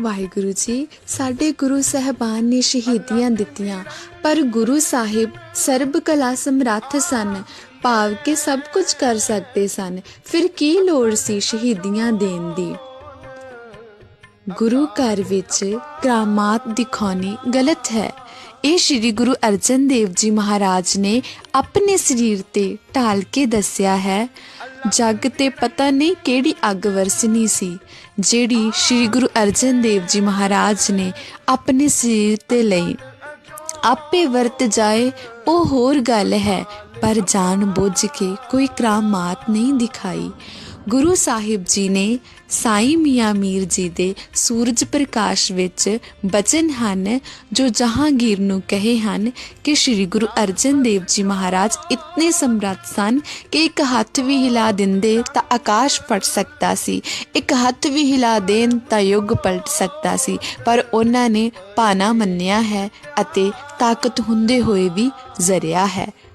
ਵਾਹਿਗੁਰੂ ਜੀ, ਸਾਡੇ ਗੁਰੂ ਸਹਿਬਾਨ ਨੇ ਸ਼ਹੀਦੀਆਂ ਦਿੱਤੀਆਂ, ਪਰ ਗੁਰੂ ਸਾਹਿਬ ਸਰਬ ਕਲਾ ਸਮਰੱਥ ਸਨ, ਭਾਵ ਕਿ ਸਭ ਕੁਝ ਕਰ ਸਕਦੇ ਸਨ, ਫਿਰ ਕੀ ਲੋੜ ਸੀ ਸ਼ਹੀਦੀਆਂ ਦੇਣ ਦੀ? ਗੁਰੂ ਘਰ ਵਿੱਚ ਕਰਾਮਾਤ ਦਿਖਾਉਣੀ ਗਲਤ ਹੈ। ਇਹ ਸ੍ਰੀ ਗੁਰੂ ਅਰਜਨ ਦੇਵ ਜੀ ਮਹਾਰਾਜ ਨੇ ਆਪਣੇ ਸਰੀਰ ਤੇ ਢਾਲ ਕੇ ਦੱਸਿਆ ਹੈ ਜੱਗ ਤੇ ਪਤਾ ਨਹੀਂ ਕਿਹੜੀ ਅੱਗ ਵਰਸਣੀ ਸੀ, ਜਿਹੜੀ ਸ੍ਰੀ ਗੁਰੂ ਅਰਜਨ ਦੇਵ ਜੀ ਮਹਾਰਾਜ ਨੇ ਆਪਣੇ ਸਰੀਰ ਤੇ ਲਈ। ਆਪੇ ਵਰਤ ਜਾਏ, ਉਹ ਹੋਰ ਗੱਲ ਹੈ ਪਰ ਜਾਣ ਬੁੱਝ ਕੇ ਕੋਈ ਕਰਾਮਾਤ ਨਹੀਂ ਦਿਖਾਈ। ਗੁਰੂ ਸਾਹਿਬ ਜੀ ਨੇ ਸਾਈ ਮੀਆਂ ਮੀਰ ਜੀ ਦੇ ਸੂਰਜ ਪ੍ਰਕਾਸ਼ ਵਿੱਚ ਬਚਨ ਹਨ, ਜੋ ਜਹਾਂਗੀਰ ਨੂੰ ਕਹੇ ਹਨ ਕਿ ਸ੍ਰੀ ਗੁਰੂ ਅਰਜਨ ਦੇਵ ਜੀ ਮਹਾਰਾਜ ਇਤਨੇ ਸਮਰੱਥ ਸਨ ਕਿ ਇੱਕ ਹੱਥ ਵੀ ਹਿਲਾ ਦਿੰਦੇ ਤਾਂ ਆਕਾਸ਼ ਫਟ ਸਕਦਾ ਸੀ। ਇੱਕ ਹੱਥ ਵੀ ਹਿਲਾ ਦੇਣ ਤਾਂ ਯੁੱਗ ਪਲਟ ਸਕਦਾ ਸੀ, ਪਰ ਉਹਨਾਂ ਨੇ ਪਾਣਾ ਮੰਨਿਆ ਹੈ ਅਤੇ ਤਾਕਤ ਹੁੰਦੇ ਹੋਏ ਵੀ ਜ਼ਰਿਆ ਹੈ।